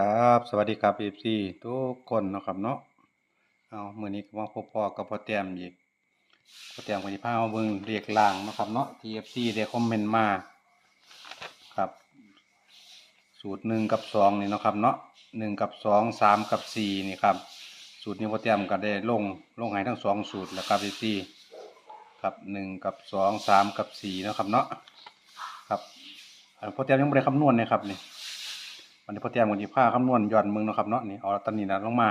ครับสวัสดีครับเอฟซีทุกคนนะครับเนาะเอามือนี้ก็มาพบพอกับพ่อแต้มอีกพ่อแต้มก็สิพามาเบิ่งเลขล่างนะครับเนาะที่ FC ได้คอมเมนต์มาครับ สูตรหนึ่งกับสองนี่นะครับเนาะหนึ่งกับสองสามกับสี่นี่ครับ สูตรนี้พ่อแต้มก็ได้ลงลงให้ทั้งสองสูตรแล้วครับเอฟซีครับหนึ่งกับสองสามกับสี่นะครับเนาะครับพ่อแต้มยังไม่ได้คำนวณเลยครับนี่ วันนี้พ่อแต้มวันที่ผ้าคำนวณย่อนมึงเนาะครับเนาะนี่เอาตอนนี้นะลงมา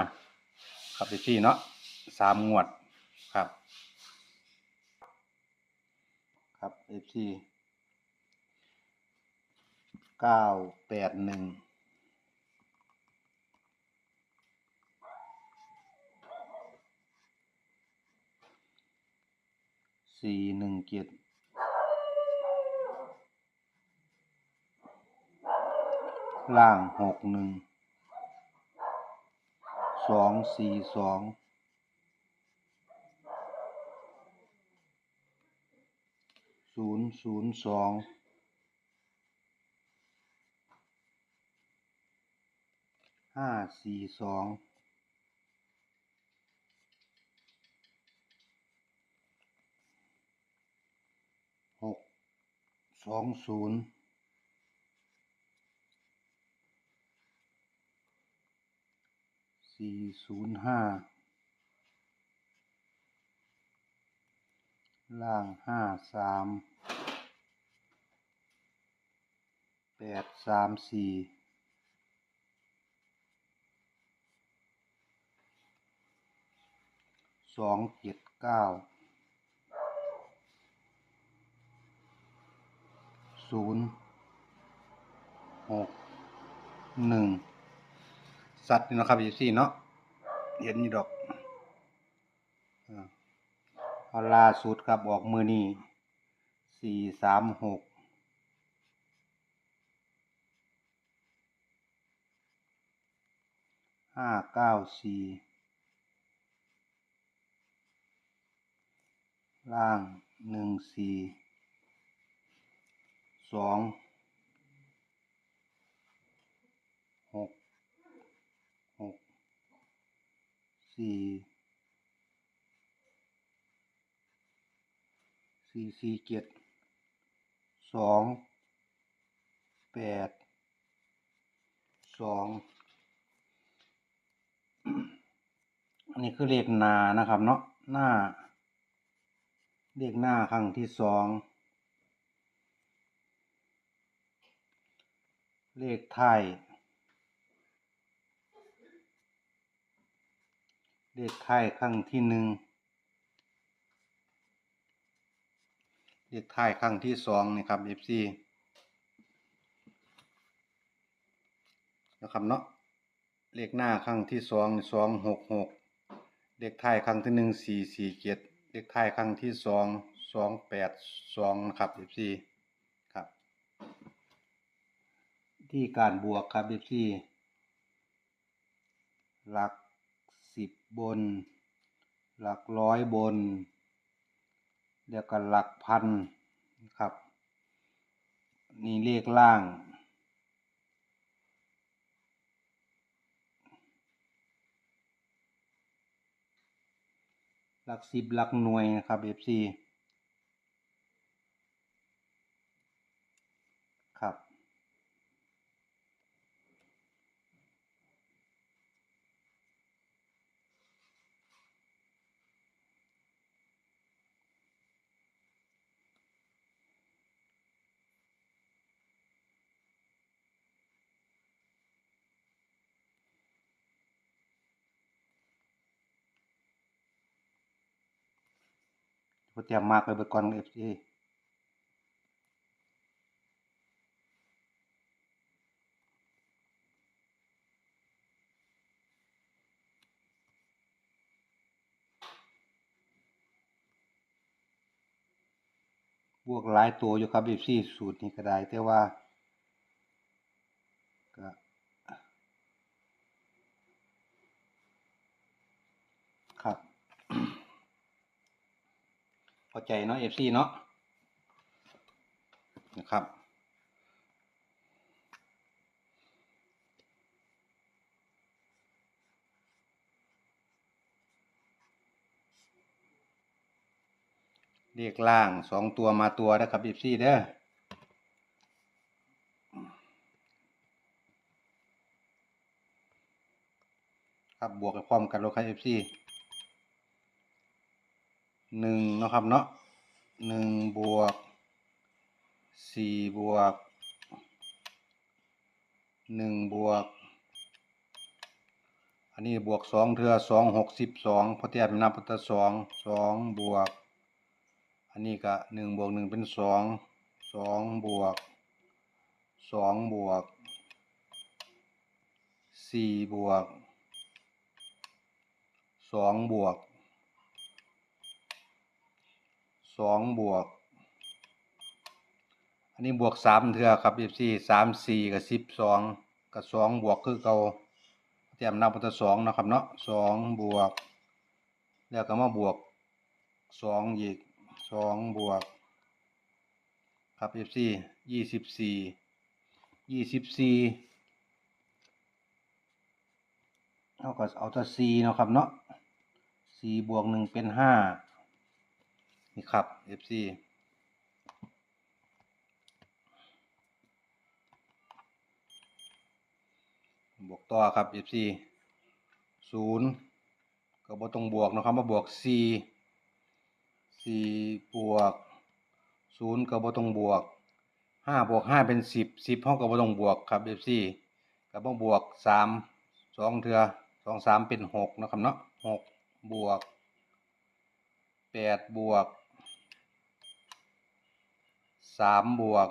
ครับไปที่เนาะสามงวดครับ ครับเอฟซีเก้าแปดหนึ่งสี่หนึ่งเจ็ด ล่างหกหนึ่งสองสี่สองศูนย์ศูนย์สองห้าสี่สองหกสองศูนย์ สี่ศูนย์ห้าล่างห้าสามแปดสามสี่สองเจ็ดเก้าศูนย์หกหนึ่ง สัตว์นี่เนาะครับอยู่สี่เนาะเห็นอยู่ดอกอ่าเอาล่าสุดครับออกมือนี่สี่สามหกห้าเก้าสี่ล่างหนึ่งสี่สองหกหก สี่สี่สี่เจ็ดสองแปดสองอันนี้คือเลขหนานะครับเนาะหน้า เลขหน้าครั้งที่สองเลขไทย เลขไทายครั้งที่หนึ่งเลขไทายครั้งที่สองนี่ครับ FC นะครับเนาะเลขหน้าครั้งที่สองสองหกหกเลขท้ายครั้งที่หนึ่งสี่สี่เจ็ดเลขท้ายครั้งที่สองสองแปดสองนะครับ FC ครับ ที่การบวกครับ FC หลัก สิบบน หลักร้อยบนแล้วกับหลักพันครับ นี่เลขล่าง หลักสิบหลักหน่วยนะครับ FC ครับ ก็เตรียมมากไปเบิดก่อน FC บวกหลายตัวอยู่ครับ FC สูตรนี้ก็ได้แต่ว่าก็ พอใจเนาะเอฟซีเนาะนะครับเรียกล่างสองตัวมาตัวนะครับเอฟซีเด้อครับบวกกับพร้อมกันลครับเอฟซี หนึ่งนะครับเนาะหนึ่งบวกสี่บวกหนึ่งบวก อันนี้บวกสองเทือสองหกสิบสองพอเทียบเป็นนับเป็นสองสองบวก อันนี้ก็หนึ่งบวกหนึ่งเป็นสองสองบวกสองบวกสี่บวกสองบวก สองบวก อันนี้บวกสามเทือครับยี่สี่สามสี่กับสิบสองกับสองบวกคือเก่าเตรียมนับเป็นสองนะครับเนาะสองบวก แล้วก็มาบวกสองอีกสองบวก ครับยี่สี่ยี่สิบสี่ยี่สิบสี่เอาก็เอาตัวสี่นะครับเนาะสี่บวกหนึ่งเป็นห้า นี่ครับยี่สี่บวกต่อครับ f4 ศูนย์ก็บ่ต้องบวกนะครับมาบวกสี่สี่บวกศูนย์ก็บ่ต้องบวกห้าบวกห้าเป็นสิบสิบเท่ากับบ่ต้องบวกครับ f4 ก็บ่บวกสามสองเทือสองสามเป็นหกนะครับเนาะหกบวกแปดบวก สามบวก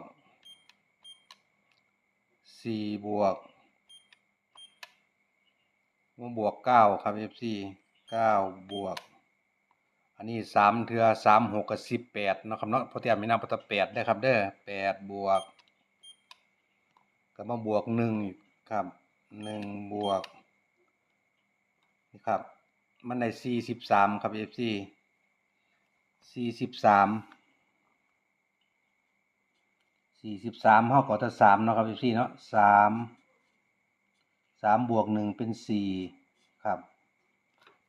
สี่บวกมาบวกเก้าครับ FC เก้าบวก อันนี้สามเทือสามหกกับสิบแปดนะครับเนาะพราะเตรียมมีน้ำปัตตแปดได้ครับเด้อแปดบวกก็มาบวกหนึ่งครับหนึ่งบวกนี่ครับ มันได้สี่สิบสามครับ FC สี่สิบสาม สี่สิบสามเท่ากับตัวสามเนาะครับ FC เนาะสามสามบวกหนึ่งเป็นสี่ครับ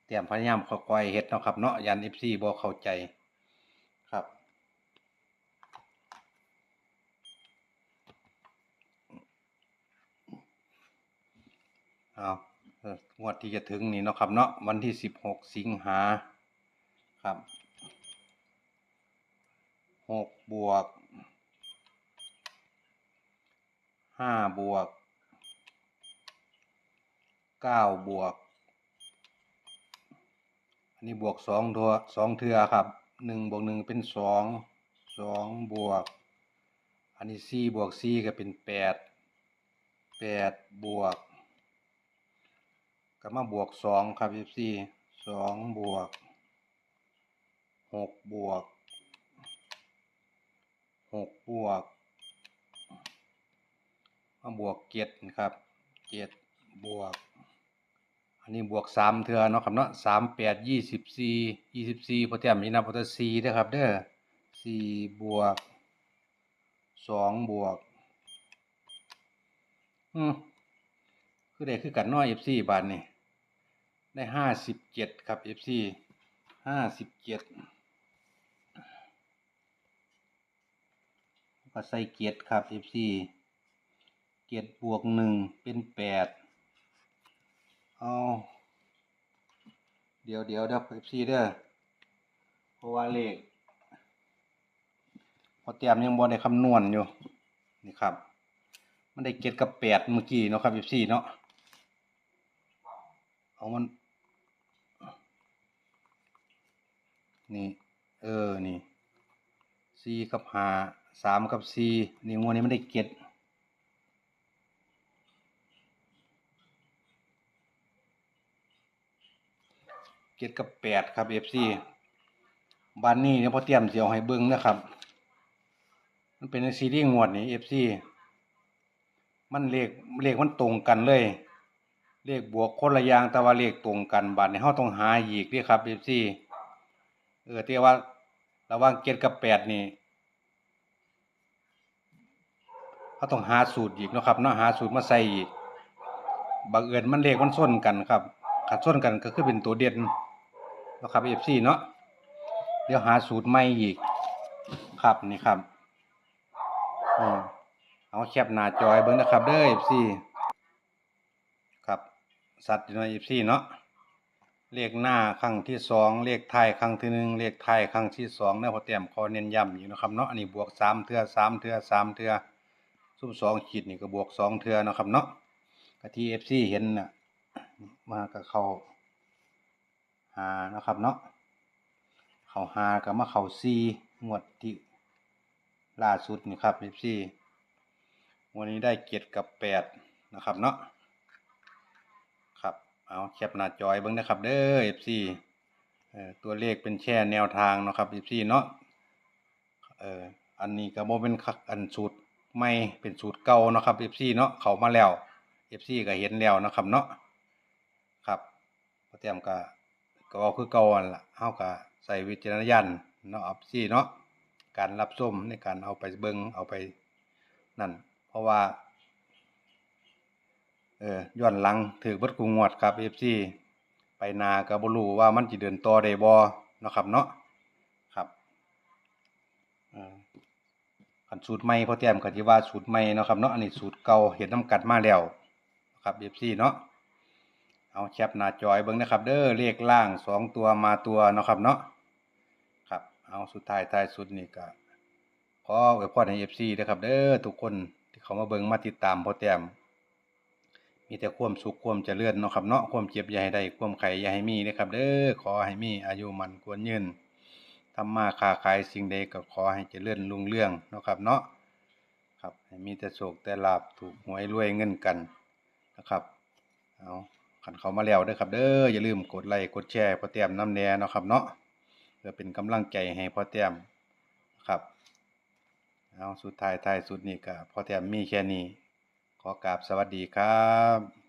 เตรียมพยายามค่อยเฮ็ดเนาะครับเนาะยันเอฟซีบ่เข้าใจครับเอางวดที่จะถึงนี่เนาะครับเนาะวันที่สิบหกสิงหาครับหกบวก ห้าบวกเก้าบวก อันนี้บวกสองตัวสองเทือครับหนึ่งบวกหนึ่งเป็นสองสองบวก อันนี้สี่บวกสี่ก็เป็นแปดแปดบวกก็มาบวกสองครับยี่สี่สองบวกหกบวกหกบวก มาบวกเจ็ดครับเจ็ดบวก อันนี้บวกสามเทือเนาะครับเนาะสามแปดยี่สิบสี่ยี่สิบสี่พอเทียมมีนับพอตสี่เด้อครับเด้อสี่บวกสองบวก อืมคือได้คือกันน้อยเอฟซีบาทนี่ได้ห้าสิบเจ็ดครับเอฟซีห้าสิบเจ็ดก็ใส่เกียรครับเอฟซี เกียรบวกหนึ่งเป็นแปดเอาเดี๋ยวเดี๋ยวเดี๋ยวเอฟซีเด้อเพราะว่าเลขพอเตรียมยังบอได้คำนวณอยู่นี่ครับ มันได้เจ็ดกับแปดเมื่อกี้เนาะครับเอฟซีเนาะเอามันนี่ เออ นี่สี่กับห้าสามกับสี่นี่งวดนี้มันได้เจ็ด เจ็ดกับแปดครับเอฟซีบ้านนี้เนี่ยพอเตรียมเสียวให้เบิ้งนะครับ มันเป็นซีรีส์งวดนี้เอฟซีมันเลขเลขมันตรงกันเลย เลขบวกคนละอย่างแต่ว่าเลขตรงกันบัดนี้เฮาต้องหาอีกเด้ครับเอฟซีเออที่ว่าระหว่างเจ็ดกับแปดนี่เขาต้องหาสูตรอีกเนาะครับเนาะหาสูตรมาใส่อีกบังเอิญมันเลขมันส้นกันครับขัดส้นกันก็คือเป็นตัวเด่นเนาะครับ FC เนาะเดี๋ยวหาสูตรใหม่อีกครับนี่ครับอเอาแคปหน้าจอยเบิ่งนะครับเด้อ FC ครับสัตว์อยู่ใน FC เนาะเลขหน้าครั้งที่สองเลขท้ายครั้งที่หนึ่งเลขท้ายครั้งที่สองเนาะพอเตรียมขอเน้นย้ำอยู่นะครับเนาะอันนี้บวกสามเทื่อสามเทื่อสามเทื่อซุปสองขีดนี่ก็บวกสองเทื่อนะครับเนาะกะที่ FC เห็นน่ะมากับเขา หานะครับเนาะเขาหากับมาเขาซีงวดที่ล่าสุดนี่ครับเอฟซีวันนี้ได้เกียรติกับแปดนะครับเนาะครับเอาแคปหน้าจอยเบิ้งนะครับเด้อเอฟซีตัวเลขเป็นแช่แนวทางนะครับเอฟซีเนาะเอออันนี้ก็บ่เป็นอันสูตรใหม่เป็นสูตรเก่านะครับเอฟซีเนาะเขามาแล้วเอฟซีก็เห็นแล้วนะครับเนาะครับพอเตรียมก็ ก็เอาคือเก่าล่ะเฮาก็ใส่วิจารณญาณเนาะอับซี่เนาะการรับชมในการเอาไปเบิงเอาไปนั่น เพราะว่า เออย้อนหลังถือเบิดกูงวดครับ FC ไปนาก็บ่รู้ว่ามันสิเดินต่อได้บ่เนาะครับเนาะครับอันสูตรใหม่พอแต้มก็สิว่าสูตรใหม่เนาะครับเนาะอันนี้สูตรเก่าเฮ็ดนํกันมาแล้วครับ FC เนาะ เอาแคปหน้าจอยเบิ่งนะครับ เด้อเลขล่างสองตัวมาตัวเนาะครับเนาะครับ เอาสุดท้ายท้ายสุดนี่ก็ขออวยพรให้ FC นะครับ เด้อทุกคนที่เขามาเบิ่งมาติดตามพอแต้มมีแต่ความสุขความเจริญเนาะครับเนาะความเจ็บอย่าให้ได้ความไข่อย่าให้มีนะครับ เด้อขอให้มีอายุมันควรยืนทำมาค้าขายสิ่งใดก็ขอให้เจริญรุ่งเรืองเนาะครับเนาะครับให้มีแต่โชคแต่ลาภถูกหวยรวยเงินกันนะครับเอา ขันเขามาแล้วเด้อครับเด้ออย่าลืมกดไลค์กดแชร์พอเตรียมน้ำแน่เนาะครับเนาะเพื่อเป็นกำลังใจให้พอเตรียมครับเอาสุดท้ายท้ายสุดนี่ก็พอเตรียมมีแค่นี้ ขอกราบสวัสดีครับ